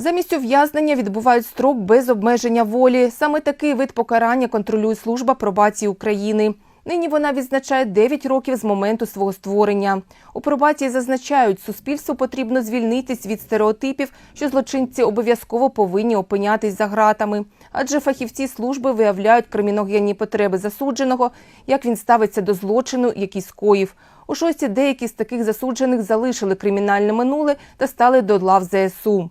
Замість ув'язнення відбувають строк без обмеження волі. Саме такий вид покарання контролює служба пробації України. Нині вона відзначає 9 років з моменту свого створення. У пробації зазначають, суспільству потрібно звільнитись від стереотипів, що злочинці обов'язково повинні опинятись за ґратами. Адже фахівці служби виявляють криміногенні потреби засудженого, як він ставиться до злочину, який скоїв. У шості деякі з таких засуджених залишили кримінальне минуле та стали до лав ЗСУ.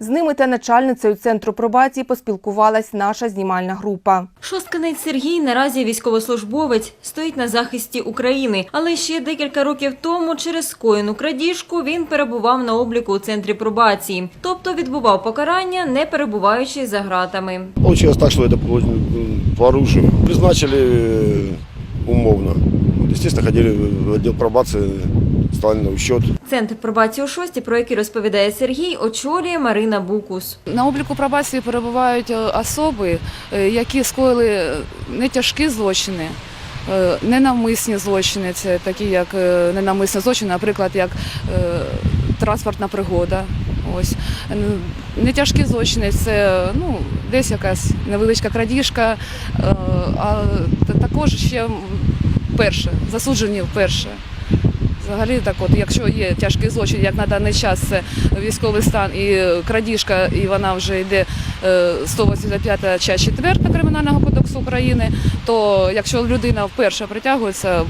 З ними та начальницею центру пробації поспілкувалась наша знімальна група. Шостканець Сергій наразі військовослужбовець, стоїть на захисті України. Але ще декілька років тому через скоєну крадіжку він перебував на обліку у центрі пробації, тобто відбував покарання, не перебуваючи за ґратами. Получилось так, что это по, по. Призначили э, умовно. Естественно, ходили в отдел пробации, стали на учет. Центр пробації у шості, про який розповідає Сергій, очолює Марина Букус. На обліку пробації перебувають е, особи, е, які скоїли е, не тяжкі злочини, ненавмисні злочини, це такі як ненавмисні злочини, наприклад, як транспортна пригода. Ось Н- не тяжкі злочини, це ну десь якась невеличка крадіжка, а також ще перше, засуджені вперше. Взагалі, так от, якщо є тяжкий злочин, як на даний час це військовий стан і е, крадіжка, і вона вже йде е, 185 часть 4 Кримінального кодексу України, то якщо людина вперше притягується,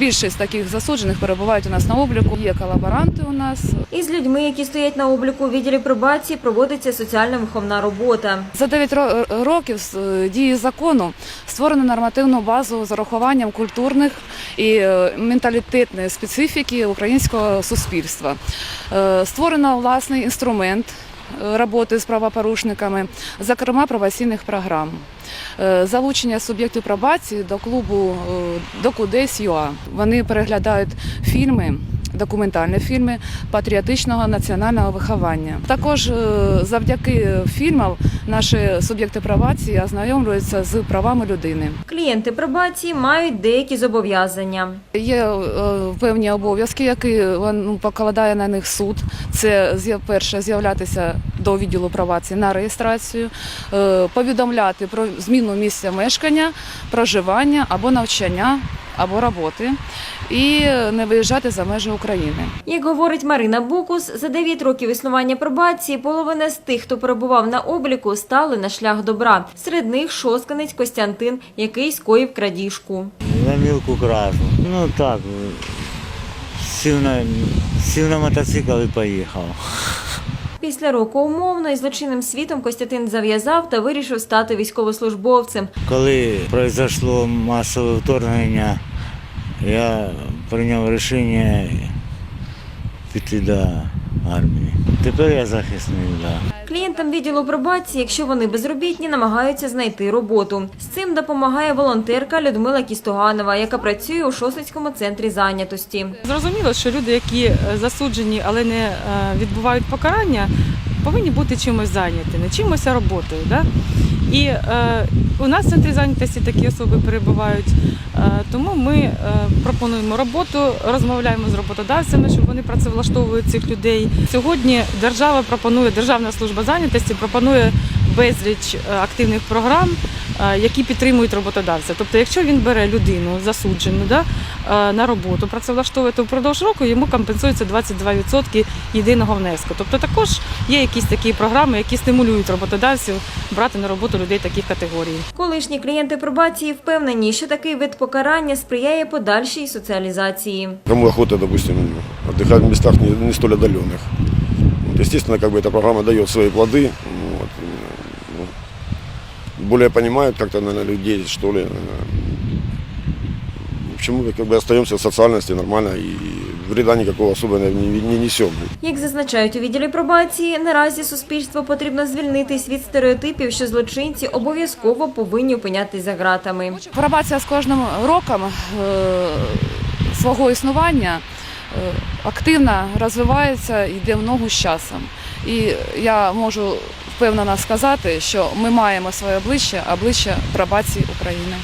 більшість таких засуджених перебувають у нас на обліку. Є колаборанти у нас. Із людьми, які стоять на обліку у відділі пробації, проводиться соціальна виховна робота. За 9 ро- років з е, дії закону створено нормативну базу з урахуванням культурних і е, менталітетної специфіки українського суспільства. Е, Створено власний інструмент роботи з правопорушниками, зокрема пробаційних програм. Е, Залучення суб'єктів пробації до клубу е, «Докудесь.ЮА». Вони переглядають фільми. Документальні фільми патріотичного національного виховання. Також е, завдяки фільмам наші суб'єкти пробації ознайомлюються з правами людини. Клієнти пробації мають деякі зобов'язання. Є е, певні обов'язки, які ну, покладає на них суд. Це перше з'являтися до відділу пробації на реєстрацію, е, повідомляти про зміну місця мешкання, проживання або навчання, або роботи, і не виїжджати за межі України. Як говорить Марина Букус, за 9 років існування пробації половина з тих, хто перебував на обліку, стали на шлях добра. Серед них шостканець Костянтин, який скоїв крадіжку. На мілку кражу. Ну так, сів на, сів на мотоцикл і поїхав. Після року умовно із злочинним світом Костянтин зав'язав та вирішив стати військовослужбовцем. Коли пройшло масове вторгнення, я прийняв рішення піти до армії. Тепер я захисник, Да. Клієнтам відділу пробації, якщо вони безробітні, намагаються знайти роботу. З цим допомагає волонтерка Людмила Кістоганова, яка працює у Шосицькому центрі зайнятості. Зрозуміло, що люди, які е, засуджені, але не е, відбувають покарання, повинні бути чимось зайняті, не чимось, а роботою. Да? І е, у нас в центрі зайнятості такі особи перебувають, е, тому ми е, пропонуємо роботу, розмовляємо з роботодавцями, щоб вони працевлаштовують цих людей. Сьогодні держава пропонує, Державна служба зайнятості пропонує безліч е, активних програм, е, які підтримують роботодавця. Тобто, якщо він бере людину засуджену да, е, на роботу, працевлаштовує, то впродовж року йому компенсується 22% єдиного внеску. Тобто також є якісь такі програми, які стимулюють роботодавців брати на роботу людей таких категорій. Колишні клієнти пробації впевнені, що такий вид покарання сприяє подальшій соціалізації. Кому охота, допустим, отдыхать в местах не, не столь отдаленных. Вот, естественно, как бы эта программа дает свои плоды. Более понимают как-то, наверное, людей, что ли. Почему как бы остаемся в социальности нормально и вреда никакого особо не, не- не несем. Як зазначають у відділі пробації, наразі суспільство потрібно звільнитись від стереотипів, що злочинці обов'язково повинні опинятись за ґратами. Пробація з кожним роком е, свого існування е, активно розвивається і йде в ногу з часом. І я можу впевнено сказати, що ми маємо своє обличчя, обличчя пробації України.